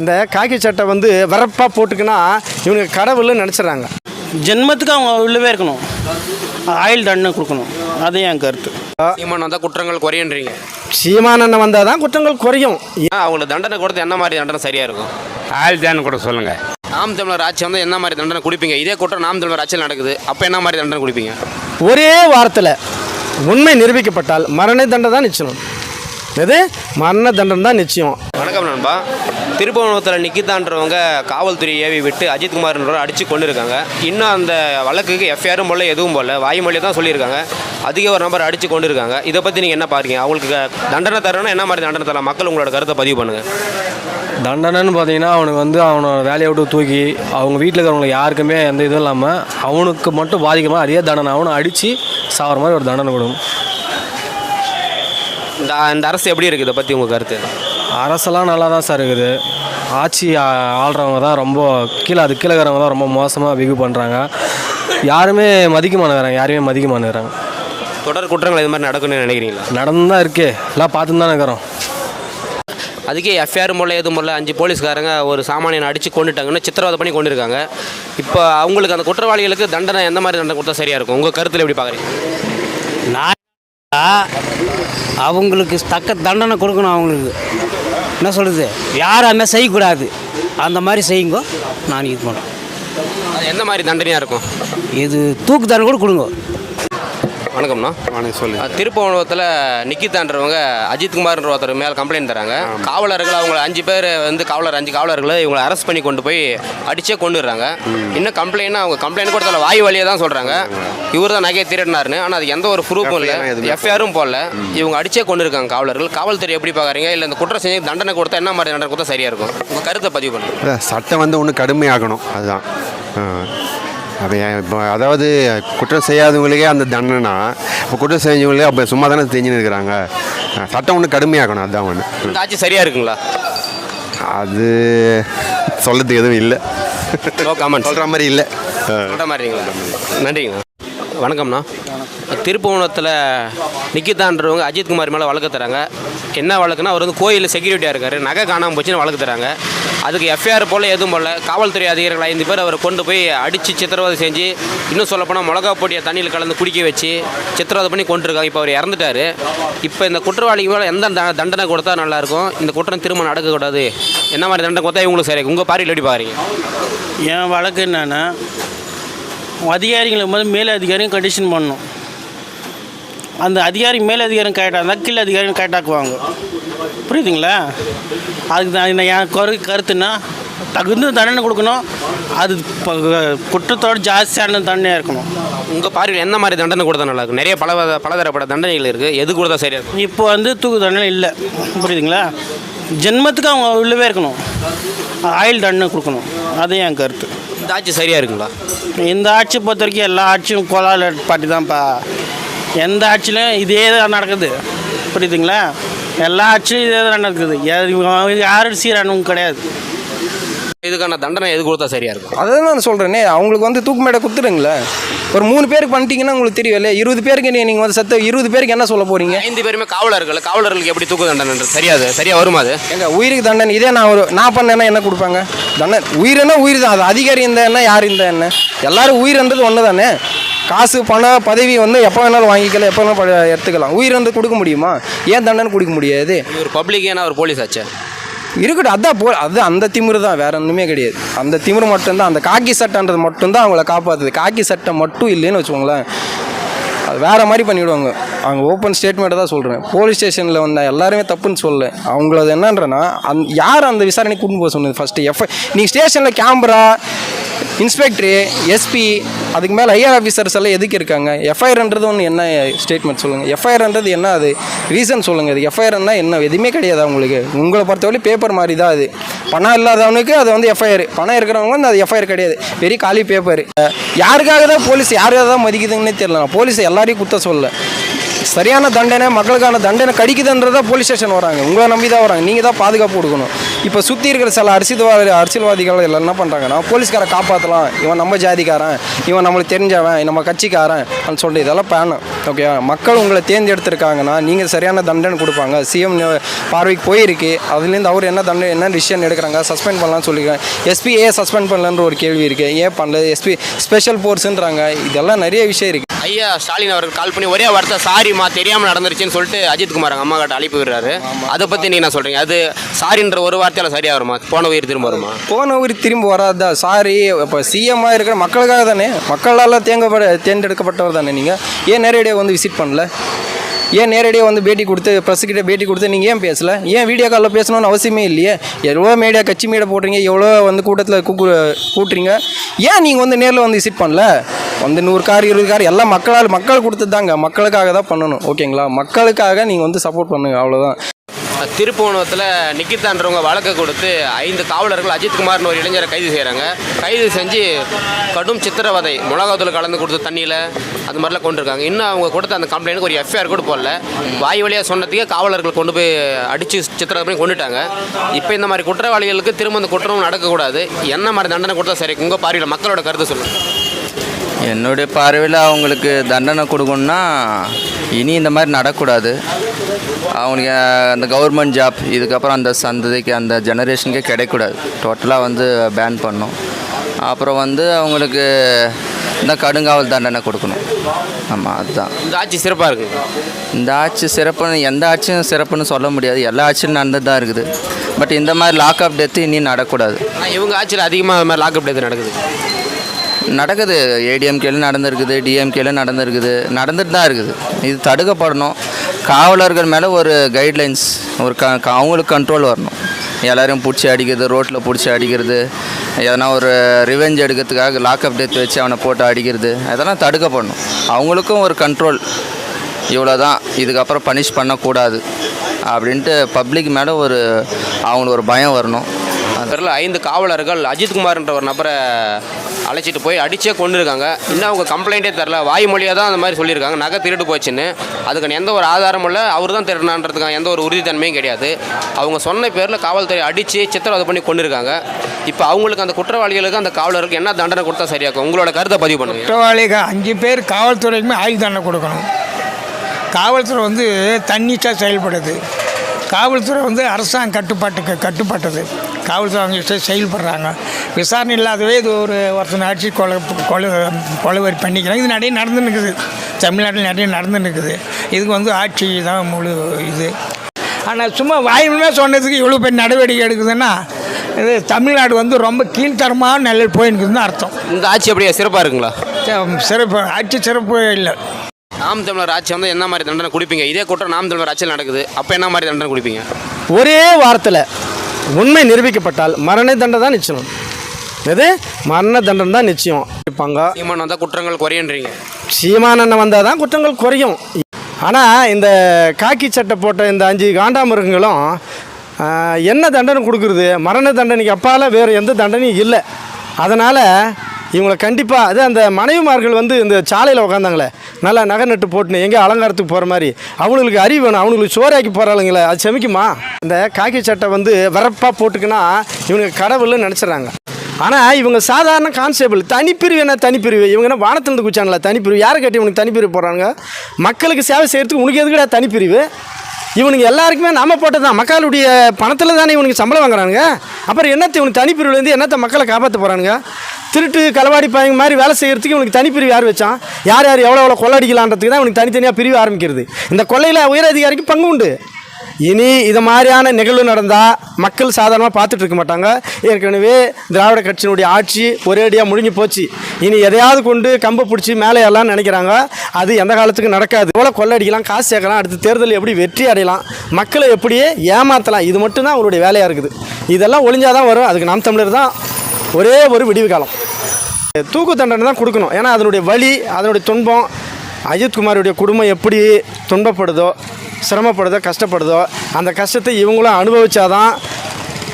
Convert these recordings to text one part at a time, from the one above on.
இந்த காக்கி சட்டை வந்து வரப்பாக போட்டுக்கினா இவனுக்கு கடவுள்னு நினச்சிட்றாங்க. ஜென்மத்துக்கு அவங்க உள்ளவே இருக்கணும். ஆயில் தண்டனை கொடுக்கணும். அது என் கருத்து. சீமான் வந்தால் குற்றங்கள் குறையன்றீங்க. சீமானண்ணன் வந்தால் தான் குற்றங்கள் குறையும். ஏன் அவங்களுக்கு தண்டனை கொடுத்து என்ன மாதிரி தண்டனை சரியாக இருக்கும்? ஆயில் தான் கூட சொல்லுங்க. நாம் தமிழர் ஆட்சி வந்து என்ன மாதிரி தண்டனை கொடுப்பீங்க? இதே குற்றம் நாம் தமிழர் ஆட்சியில் நடக்குது. அப்போ என்ன மாதிரி தண்டனை கொடுப்பீங்க? ஒரே வாரத்தில் உண்மை நிரூபிக்கப்பட்டால் மரண தண்டனை தான் நிச்சயம். எது? மரண தண்டனை தான் நிச்சயம். வணக்கம் நண்பா. திருப்பவனத்தில் நிக்கிதான்றவங்க காவல்துறை ஏவி விட்டு அஜித்குமார்ன்றவரை அடித்து கொண்டு இருக்காங்க இன்னும் அந்த வழக்குக்கு எஃப்ஐஆரும் போல எதுவும் போல வாய்மொழியை தான் சொல்லியிருக்காங்க. அதிக ஒரு நபர் அடித்து கொண்டு இருக்காங்க இதை பற்றி நீங்கள் என்ன பாருங்க அவங்களுக்கு தண்டனை தரணும்னா என்ன மாதிரி தண்டனை தரலாம்? மக்கள் உங்களோட கருத்தை பதிவு பண்ணுங்கள் தண்டனைன்னு பார்த்தீங்கன்னா அவனுக்கு வந்து அவனோட வேலையை விட்டு தூக்கி அவங்க வீட்டில் இருக்கிறவங்க யாருக்குமே எந்த இதுவும் இல்லாமல் அவனுக்கு மட்டும் பாதிக்காமல் அதே தண்டனை அவனை அடித்து சாகிற மாதிரி ஒரு தண்டனை கொடுக்கும். இந்த இந்த அரசு எப்படி இருக்குது இதை பற்றி உங்கள் கருத்து? அரசெல்லாம் நல்லா தான் சார் இருக்குது. ஆட்சி ஆ- ஆள்றவங்க தான் ரொம்ப கீழே அது கீழே இருக்கிறவங்க தான் ரொம்ப மோசமாக பிகு பண்ணுறாங்க யாருமே மதிக்க மாட்டேங்கிறாங்க யாரையுமே மதிக்க மாட்டேங்கிறாங்க. தொடர் குற்றங்கள் இது மாதிரி நடக்கும்னு நினைக்கிறீங்களா? நடந்து தான் இருக்கே. எல்லாம் பார்த்துன்னு தான் இருக்கிறோம். அதுக்கே எஃப்ஐஆர் முல்ல எதுவும் முல்ல அஞ்சு போலீஸ்காரங்க ஒரு சாமானியனை அடித்து கொண்டுட்டாங்கன்னு சித்திரவதை பண்ணி கொண்டு இருக்காங்க இப்போ அவங்களுக்கு அந்த குற்றவாளிகளுக்கு தண்டனை எந்த மாதிரி தண்டனை கொடுத்தா சரியாக இருக்கும்? உங்கள் கருத்தில் எப்படி பார்க்குறீங்க நான் அவங்களுக்கு தக்க தண்டனை கொடுக்கணும் அவங்களுக்கு. என்ன சொல்கிறது யாரும் செய்யக்கூடாது. அந்த மாதிரி செய்யுங்க நான் இது பண்ணுறேன். எந்த மாதிரி தண்டனையாக இருக்கும்? இது தூக்கு தண்டனை கூட கொடுங்க. வணக்கம்ண்ணா வணக்கம் சொல்லு. திருப்பவனத்தில் நிக்கிதான்றவங்க அஜித்குமார்ன்ற ஒருத்தர் மேலே கம்ப்ளைண்ட் தராங்க. காவலர்கள் அவங்க அஞ்சு பேர் வந்து காவலர் அஞ்சு காவலர்களை இவங்களை அரெஸ்ட் பண்ணி கொண்டு போய் அடிச்சே கொண்டுடுறாங்க. இன்னும் கம்ப்ளைண்ட் அவங்க கம்ப்ளைண்ட் கொடுத்தால வாய் வழியாக தான் சொல்கிறாங்க இவர் தான் நகையை திருடினாருன்னு. ஆனால் அது எந்த ஒரு ப்ரூஃபும் இல்லை. எஃப்ஐஆரும் போடல. இவங்க அடிச்சே கொண்டு இருக்காங்க காவலர்கள். காவல்துறை எப்படி பார்க்குறீங்க இல்லை இந்த குற்றம் செஞ்சு தண்டனை கொடுத்தா என்ன மாதிரி தண்டனை கொடுத்தா சரியாக இருக்கும்? உங்கள் கருத்தை பதிவு பண்ணுங்க. அதான் சட்டம் வந்து ஒன்று கடுமையாகணும். அதுதான் அப்போ இப்போ அதாவது குற்றம் செய்யாதவங்களுக்கே அந்த தண்டனைனா இப்போ குற்றம் செஞ்சவங்களே அப்போ சும்மா தானே செஞ்சுன்னு இருக்கிறாங்க? சட்டம் ஒன்று கடுமையாகணும் அதுதான் ஒன்று இந்த ஆட்சி சரியாக இருக்குங்களா? அது சொல்கிறதுக்கு எதுவும் இல்லை. நோ காமெண்ட்ஸ் சொல்கிற மாதிரி இல்லை. சொல்கிற மாதிரிங்களா நன்றிங்கண்ணா வணக்கம்ண்ணா திருப்புவனத்தில் நிக்கிதான்றவங்க அஜித்குமார் மேலே வழக்கு தராங்க. என்ன வழக்குன்னா அவர் வந்து கோயிலில் செக்யூரிட்டியாக இருக்கார். நகை காணாமல் போச்சுன்னு வழக்கு தராங்க. அதுக்கு எஃப்ஐஆர் போல் எதுவும் போல காவல்துறை அதிகாரிகள் ஐந்து பேர் அவரை கொண்டு போய் அடித்து சித்திரவதை செஞ்சு இன்னும் சொல்லப்போனால் மிளகா பொடியை தண்ணியில் கலந்து குடிக்க வச்சு சித்திரவதை பண்ணி கொண்டுருக்காங்க இப்போ அவர் இறந்துட்டார். இப்போ இந்த குற்றவாளிக்கு மேலே எந்த த- தண்டனை கொடுத்தா நல்லாயிருக்கும்? இந்த குற்றம் திரும்ப நடக்கக்கூடாது என்ன மாதிரி தண்டனை கொடுத்தா இவங்களுக்கு சரி உங்கள் பார்வையில் எப்படி பாருங்க என் வழக்கு என்னென்னா அதிகாரிகளை போது மேல் அதிகாரியும் கண்டிஷன் பண்ணணும். அந்த அதிகாரி மேல் அதிகாரம் கரெக்டாக இருந்தால் கீழே அதிகாரியும் கரெக்டாக்குவாங்க புரியுதுங்களா? அதுக்கு தான் என்ன என் கரு கருத்துன்னா தகுந்த தண்டனை கொடுக்கணும். அது குற்றத்தோட ஜாஸ்தியான தண்டனையாக இருக்கணும். உங்கள் பார்வையில் எந்த மாதிரி தண்டனை கொடுத்தா நல்லா இருக்கும்? நிறைய பல பலதரப்பட்ட தண்டனைகள் இருக்குது எது கொடுத்தா சரியா இருக்கும்? இப்போ வந்து தூக்கு தண்டனை இல்லை. புரியுதுங்களா? ஜென்மத்துக்கு அவங்க உள்ளவே இருக்கணும். ஆயில் தண்டனை கொடுக்கணும். அது என் கருத்து. இந்த ஆட்சி சரியா இருக்குங்களா? இந்த ஆட்சி பொறுத்த வரைக்கும் எல்லா ஆட்சியும் கோலால பாட்டி தான்ப்பா எந்த ஆட்சியிலும் இதே தான் நடக்குது. புரியுதுங்களா? எல்லா ஆட்சியும் இதே தான் நடக்குது யாரும் சீரானவங்க கிடையாது. இதுக்கான தண்டனை எது கொடுத்தா சரியா இருக்கும்? அதை நான் சொல்கிறேனே அவங்களுக்கு வந்து தூக்கு மேடை குத்துடுங்களேன் ஒரு மூணு பேருக்கு பண்ணிட்டீங்கன்னா உங்களுக்கு தெரியல இருபது பேருக்கு நீங்கள் வந்து சத்த இருபது பேருக்கு என்ன சொல்ல போகிறீங்க ஐந்து பேருமே காவலர்கள். காவலர்களுக்கு எப்படி தூக்கு தண்டனை சரியாது சரியா வருமா அது? எங்க உயிருக்கு தண்டனை இதே நான் ஒரு நான் பண்ணேன்னா என்ன கொடுப்பாங்க? தண்டனை உயிர்னா உயிர் தான் அது அதிகாரி இந்த என்ன யார் இந்த என்ன? எல்லாரும் உயிர்ன்றது ஒன்று தானே காசு பணம் பதவி வந்து எப்போ வேணாலும் வாங்கிக்கலாம் எப்போ வேணாலும் எடுத்துக்கலாம். உயிர்ன்றது கொடுக்க முடியுமா? ஏன் தண்டனை கொடுக்க முடியாது? இவர் பப்ளிக் ஏன்னா ஒரு போலீஸ் ஆச்சு. இருக்கட்டும் அதான் போ அது அந்த திமிரு தான் வேற ஒன்றுமே கிடையாது. அந்த திமிரு மட்டும்தான் அந்த காக்கி சட்டைன்றது மட்டும்தான் அவங்கள காப்பாற்றுது காக்கி சட்டை மட்டும் இல்லைன்னு வச்சுக்கோங்களேன். அது வேற மாதிரி பண்ணிவிடுவாங்க அவங்க ஓப்பன் ஸ்டேட்மெண்ட்டை தான் சொல்கிறேன் போலீஸ் ஸ்டேஷனில் வந்த எல்லாருமே தப்புன்னு சொல்லல. அவங்களது என்னன்றனா அந் யார் அந்த விசாரணை கூட்டின்னு போக சொன்னது? ஃபஸ்ட்டு எஃப் நீங்கள் ஸ்டேஷனில் கேமரா இன்ஸ்பெக்டரு எஸ்பி அதுக்கு மேலே ஐஆர் ஆஃபீஸர்ஸ் எல்லாம் எதுக்கு இருக்காங்க? எஃப்ஐஆர்ன்றது ஒன்று என்ன ஸ்டேட்மெண்ட் சொல்லுங்கள் எஃப்ஐஆர்ன்றது என்ன அது? ரீசன் சொல்லுங்கள் அது எஃப்ஐஆர்னா என்ன? எதுவுமே கிடையாது அவங்களுக்கு உங்களை பொறுத்தவரை பேப்பர் மாதிரி தான் அது. பணம் இல்லாதவனுக்கு அது வந்து எஃப்ஐஆர் பணம் இருக்கிறவங்க வந்து அது எஃப்ஐஆர் கிடையாது. பெரிய காலி பேப்பர் யாருக்காக தான் போலீஸ் யாருக்காக தான் மதிக்குதுன்னே தெரியல. போலீஸ் எல்லாரையும் குத்த சொல்லலை. சரியான தண்டனை மக்களுக்கான தண்டனை கடிக்குதுன்றதான் போலீஸ் ஸ்டேஷன் வராங்க. உங்களை நம்பி தான் வராங்க. நீங்கள் தான் பாதுகாப்பு கொடுக்கணும். இப்போ சுற்றி இருக்கிற சில அரசியல்வாதி அரசியல்வாதிகள் எல்லாம் என்ன பண்ணுறாங்கன்னா போலீஸ்காரை காப்பாற்றலாம் இவன் நம்ம ஜாதிக்காரன். இவன் நம்மளுக்கு தெரிஞ்சவன். நம்ம கட்சிக்காரன் அப்படின்னு சொல்லிட்டு இதெல்லாம் பேணும் ஓகேவா மக்கள் உங்களை தேர்ந்தெடுத்திருக்காங்கன்னா நீங்கள் சரியான தண்டனை கொடுப்பாங்க. சிஎம் பார்வைக்கு போயிருக்கு. அதுலேருந்து அவர் என்ன தண்டனை என்ன டிசிஷன் எடுக்கிறாங்க சஸ்பெண்ட் பண்ணலாம்னு சொல்லியிருக்காங்க. எஸ்பி ஏன் சஸ்பெண்ட் பண்ணலன்ற ஒரு கேள்வி இருக்குது ஏன் பண்ணல? எஸ்பி ஸ்பெஷல் ஃபோர்ஸுன்றாங்க இதெல்லாம் நிறைய விஷயம் இருக்குது ஐயா ஸ்டாலின் அவர்கள் கால் பண்ணி ஒரே வார்த்தை சாரிம்மா தெரியாமல் நடந்துருச்சுன்னு சொல்லிட்டு அஜித் குமார் அவங்க அம்மா கிட்ட அழைப்பு விடுறாரு. அதை பற்றி நீங்கள் சொல்கிறீங்க அது சாரின்ற ஒரு வார்த்தையால் சரியாக வருமா? போன உயிர் திரும்ப வருமா? போன ஊர் திரும்ப வராதா? சாரி இப்போ சிஎம்மாக இருக்கிற மக்களுக்காக தானே? மக்களால் தேங்கப்பட தேர்ந்தெடுக்கப்பட்டவர் தானே நீங்கள் ஏன் நேரடியாக வந்து விசிட் பண்ணல? ஏன் நேரடியாக வந்து பேட்டி கொடுத்து ப்ரெஸ்ஸுக்கிட்ட பேட்டி கொடுத்து நீங்கள் ஏன் பேசல? ஏன் வீடியோ காலில் பேசணும்னு அவசியமே இல்லையே? எவ்வளோ மீடியா கட்சி மீடியா போடுறீங்க? எவ்வளோ வந்து கூட்டத்தில் கூட்டுறீங்க? ஏன் நீங்கள் வந்து நேரில் வந்து விசிட் பண்ணல? வந்து நூறு கார் இருபது கார் எல்லாம் மக்களால் மக்கள் கொடுத்து தாங்க மக்களுக்காக தான் பண்ணணும். ஓகேங்களா? மக்களுக்காக நீங்கள் வந்து சப்போர்ட் பண்ணுங்க. அவ்வளோதான் திருப்புவனத்தில் நிக்கிதான்றவங்க வழக்கு கொடுத்து ஐந்து காவலர்கள் அஜித்குமார்னு ஒரு இளைஞரை கைது செய்கிறாங்க கைது செஞ்சு கடும் சித்திரவதை மிளகாத்தூள் கலந்து கொடுத்து தண்ணியில் அது மாதிரிலாம் கொண்டிருக்காங்க. இன்னும் அவங்க கொடுத்த அந்த கம்ப்ளைண்ட்டுக்கு ஒரு எஃப்ஐஆர் கூட போடல. வாய் வழியாக சொன்னதுக்கே காவலர்கள் கொண்டு போய் அடித்து சித்திரவதை பண்ணி கொண்டுட்டாங்க. இப்போ இந்த மாதிரி குற்றவாளிகளுக்கு திரும்ப அந்த குற்றம் நடக்கக்கூடாது. என்ன மாதிரி தண்டனை கொடுத்தா சரி? உங்கள் பார்வையில் மக்களோட கருத்து சொல்லுங்கள் என்னுடைய பார்வையில் அவங்களுக்கு தண்டனை கொடுக்கணும்னா இனி இந்த மாதிரி நடக்கக்கூடாது அவங்களுக்கு அந்த கவர்மெண்ட் ஜாப் இதுக்கப்புறம் அந்த சந்ததிக்கு அந்த ஜெனரேஷனுக்கே கிடைக்கக்கூடாது. டோட்டலாக வந்து பேன் பண்ணும் அப்புறம் வந்து அவங்களுக்கு இந்த கடுங்காவல் தண்டனை கொடுக்கணும். ஆமாம் அதுதான். இந்த ஆட்சி சிறப்பாக இருக்குது இந்த ஆட்சி சிறப்புன்னு எந்த ஆட்சியும் சிறப்புன்னு சொல்ல முடியாது. எல்லா ஆட்சியும் நடந்து தான் இருக்குது. பட் இந்த மாதிரி லாக்அப் டெத்து இனி நடக்கக்கூடாது ஆனால் இவங்க ஆட்சியில் அதிகமாக அது மாதிரி லாக்அப் டெத் நடக்குது. நடக்குது. ஏடிஎம்கேல நடந்திருக்குது டிஎம்கேல நடந்திருக்குது. நடந்துட்டு தான் இருக்குது. இது தடுக்கப்படணும். காவலர்கள் மேலே ஒரு கைட்லைன்ஸ் ஒரு க க- அவங்களுக்கு கண்ட்ரோல் வரணும். எல்லோரையும் பிடிச்சி அடிக்கிறது ரோட்டில் பிடிச்சி அடிக்கிறது எதனா ஒரு ரிவெஞ்ச் எடுக்கிறதுக்காக லாக்அப் டெத் வச்சு அவனை போட்டு அடிக்கிறது அதெல்லாம் தடுக்கப்படணும். அவங்களுக்கும் ஒரு கண்ட்ரோல் இவ்வளோ தான் இதுக்கப்புறம் பனிஷ் பண்ணக்கூடாது. அப்படின்ட்டு பப்ளிக் மேலே ஒரு அவங்களுக்கு ஒரு பயம் வரணும். அதில் ஐந்து காவலர்கள் அஜித்குமார்ன்ற ஒரு நபரை அழைச்சிட்டு போய் அடிச்சே கொண்டு இருக்காங்க இன்னும் அவங்க கம்ப்ளைண்ட்டே தரல வாய்மொழியாக தான் அந்த மாதிரி சொல்லியிருக்காங்க. நகை திருட்டு போச்சுன்னு. அதுக்கான எந்த ஒரு ஆதாரமும் இல்லை. அவர் தான் திருடினான்றதுக்கான எந்த ஒரு உறுதித்தன்மையும் கிடையாது. அவங்க சொன்ன பேரில் காவல்துறை அடித்து சித்திரவதை பண்ணி கொண்டு இருக்காங்க இப்போ அவங்களுக்கு அந்த குற்றவாளிகளுக்கு அந்த காவலருக்கு என்ன தண்டனை கொடுத்தா சரியாக்கும் உங்களோட கருத்தை பதிவு பண்ணுங்க. குற்றவாளிகள் அஞ்சு பேர் காவல்துறைக்குமே ஆயுள் தண்டனை கொடுக்கணும். காவல்துறை வந்து தன்னிச்சா செயல்படுது. காவல்துறை வந்து அரசாங்க கட்டுப்பாட்டுக்கு கட்டுப்பட்டது. காவல்துறை அவங்க இஷ்டம் செயல்படுறாங்க. விசாரணை இல்லாதவே இது ஒரு ஒருத்தனை அடிச்சு கொலை கொலை கொலைவரி பண்ணிக்கிறாங்க. இது நிறைய நடந்துன்னு இருக்குது தமிழ்நாட்டில் நிறைய நடந்துன்னு இருக்குது இதுக்கு வந்து ஆட்சி தான் முழு இது. ஆனால் சும்மா வாயுமே சொன்னதுக்கு இவ்வளோ பெரிய நடவடிக்கை எடுக்குதுன்னா இது தமிழ்நாடு வந்து ரொம்ப கீழ்த்தரமான நிலையில் போயிருக்குதுன்னு அர்த்தம். இந்த ஆட்சி அப்படியே சிறப்பாக இருக்குங்களா? சிறப்பு. ஆட்சி சிறப்பு இல்லை. நாம் தமிழர் ஆட்சி வந்து என்ன மாதிரி தண்டனை கொடுப்பீங்க? இதே குற்றம் நாம் தமிழர் ஆட்சியில் நடக்குது. அப்போ என்ன மாதிரி தண்டனை கொடுப்பீங்க? ஒரே வாரத்தில் உண்மை நிரூபிக்கப்பட்டால் மரண தண்டனை தான் நிச்சயம். எது மரண தண்டனை தான் நிச்சயம். இருப்பாங்க. சீமான் வந்தால் குற்றங்கள் குறையன்றீங்க. சீமானண்ணன் வந்தால் தான் குற்றங்கள் குறையும். ஆனால் இந்த காக்கி சட்டை போட்ட இந்த அஞ்சு காண்டாமிருகங்களும் என்ன தண்டனை கொடுக்குறது? மரண தண்டனைக்கு அப்பால் வேறு எந்த தண்டனையும் இல்லை. அதனால் இவங்களை கண்டிப்பாக அது அந்த மனைவிமார்கள் வந்து இந்த சாலையில் உட்காந்தாங்களே நல்லா நகை நட்டு போட்டுன்னு எங்கே அலங்காரத்துக்கு போகிற மாதிரி. அவங்களுக்கு அறிவு வேணும் அவங்களுக்கு சோறாக்கி போகிறாளுங்களே அது செமிக்குமா? இந்த காக்கி சட்டை வந்து வரப்பாக போட்டுக்குன்னா இவனுக்கு கடவுள்னு நினச்சிட்றாங்க. ஆனால் இவங்க சாதாரண கான்ஸ்டேபிள் தனிப்பிரிவு என்ன தனிப்பிரிவு? இவங்க என்ன வானத்திலிருந்து குச்சாங்களா தனிப்பிரிவு. யாரை கட்டி இவனுக்கு தனிப்பிரிவு போடுறாங்க மக்களுக்கு சேவை செய்கிறதுக்கு உனக்கு எதுக்குடா தனிப்பிரிவு? இவனுக்கு எல்லாருக்குமே நாம போட்டது தான். மக்களுடைய பணத்தில் தானே இவனுக்கு சம்பளம் வாங்குறானுங்க? அப்புறம் என்னத்தை இவனுக்கு தனிப்பிரிவுலேருந்து என்னத்தை மக்களை காப்பாற்ற போகிறானுங்க திருட்டு களவாடி பயங்க மாதிரி வேலை செய்கிறதுக்கு இவனுக்கு தனிப்பிரிவு யார் வச்சான்? யார் யார் எவ்வளோ எவ்வளோ கொள்ளடிக்கலான்றதுக்கு தான் இவனுக்கு தனித்தனியாக பிரிவு ஆரம்பிக்கிறது. இந்த கொள்ளையில் உயரதிகாரிக்கு பங்கு உண்டு. இனி இது மாதிரியான நிகழ்வு நடந்தால் மக்கள் சாதாரணமாக பார்த்துட்டு இருக்க மாட்டாங்க. ஏற்கனவே திராவிட கட்சியினுடைய ஆட்சி ஒரேடியாக முடிஞ்சு போச்சு. இனி எதையாவது கொண்டு கம்பை பிடிச்சி மேலே எல்லாம் நினைக்கிறாங்க. அது எந்த காலத்துக்கு நடக்காது. இவ்வளோ கொள்ளடிக்கலாம் காசு சேர்க்கலாம். அடுத்த தேர்தல் எப்படி வெற்றி அடையலாம்? மக்களை எப்படியே ஏமாற்றலாம் இது மட்டும்தான் அவருடைய வேலையாக இருக்குது. இதெல்லாம் ஒளிஞ்சாதான் வரும். அதுக்கு நாம் தமிழர் தான் ஒரே ஒரு விடிவு காலம். தூக்கு தண்டனை தான் கொடுக்கணும். ஏன்னா அதனுடைய வலி அதனுடைய துன்பம் அஜித்குமாருடைய குடும்பம் எப்படி துன்பப்படுதோ சிரமப்படுதோ கஷ்டப்படுதோ அந்த கஷ்டத்தை இவங்களும் அனுபவிச்சாதான்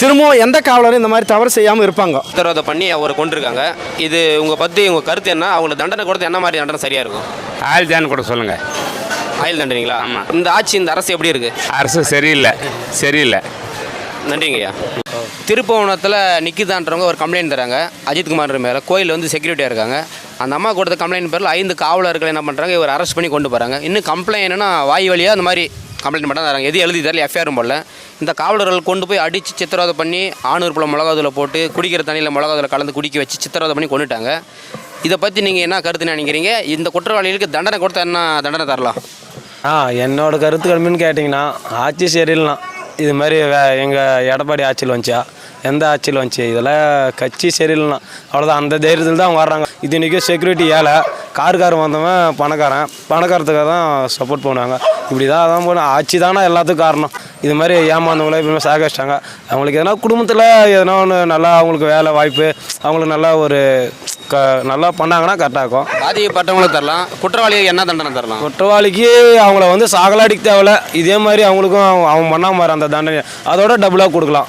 திரும்பவும் எந்த காவலரும் இந்த மாதிரி தவறு செய்யாமல் இருப்பாங்க. உத்தரவாதை பண்ணி அவரை கொண்டிருக்காங்க இது உங்கள் பற்றி உங்கள் கருத்து என்ன? அவங்களுக்கு தண்டனை கொடுத்து என்ன மாதிரி தண்டனை சரியாக இருக்கும்? ஆயில் தான் கூட சொல்லுங்கள் ஆயுள் தண்டனைங்களா? இந்த ஆட்சி இந்த அரசு எப்படி இருக்குது அரசு சரியில்லை. சரியில்லை. நன்றிங்கய்யா. திருப்பவனத்தில் நிக்கிதான்றவங்க ஒரு கம்ப்ளைண்ட் தராங்க. அஜித்குமார் மேலே கோயில் வந்து செக்யூரிட்டியாக இருக்காங்க. அந்த அம்மா கொடுத்த கம்ப்ளைண்ட் பேரில் ஐந்து காவலர்கள் என்ன பண்ணுறாங்க இவர் அரெஸ்ட் பண்ணி கொண்டு போகிறாங்க இன்னும் கம்ப்ளைண்ட் என்னன்னா வாய் வழியாக அந்த மாதிரி கம்ப்ளைண்ட் மட்டும் தராங்க. எது எழுதி தரல எஃப்ஐஆரும் போடல. இந்த காவலர்கள் கொண்டு போய் அடித்து சித்திரவதை பண்ணி ஆணூர் பழம் மிளகாதூளை போட்டு குடிக்கிற தண்ணியில் மிளகாதூளை கலந்து குடிக்க வச்சு சித்திரவதை பண்ணி கொண்டுட்டாங்க. இதை பற்றி நீங்கள் என்ன கருத்து நினைக்கிறீங்க? இந்த குற்றவாளிகளுக்கு தண்டனை கொடுத்தா என்ன தண்டனை தரலாம்? ஆ என்னோட கருத்து கடுமைன்னு கேட்டிங்கன்னா ஆட்சி சரியில்லாம் இது மாதிரி வே எங்கள் எடப்பாடி ஆட்சியில் வந்துச்சா? எந்த ஆட்சியில் வந்துச்சு? இதெல்லாம் கட்சி சரியில்லைனா அவ்வளோதான் அந்த தைரியத்தில் தான் வர்றாங்க. இது இன்றைக்கி செக்யூரிட்டி ஏழை. காருக்காரன் வந்தவன் பணக்காரன். பணக்காரத்துக்காக தான் சப்போர்ட் பண்ணுவாங்க. இப்படி தான் அதான் போன ஆட்சி தானே எல்லாத்துக்கும் காரணம். இது மாதிரி ஏமாந்தவங்கள இப்போ சாகிச்சிட்டாங்க அவங்களுக்கு எதனா குடும்பத்தில் எதனா ஒன்று நல்லா அவங்களுக்கு வேலை வாய்ப்பு அவங்களுக்கு நல்லா ஒரு க நல்லா பண்ணாங்கன்னா கரெக்டாக இருக்கும். பாதிக்கப்பட்டவங்களுக்கு தரலாம். குற்றவாளிகளுக்கு என்ன தண்டனை தரலாம்? குற்றவாளிக்கு அவங்கள வந்து சாகலாடிக்க தேவையில்ல. இதே மாதிரி அவங்களுக்கும் அவன்- அவன் பண்ணா மாதிரி அந்த தண்டனை அதோட டபுளாக கொடுக்கலாம்.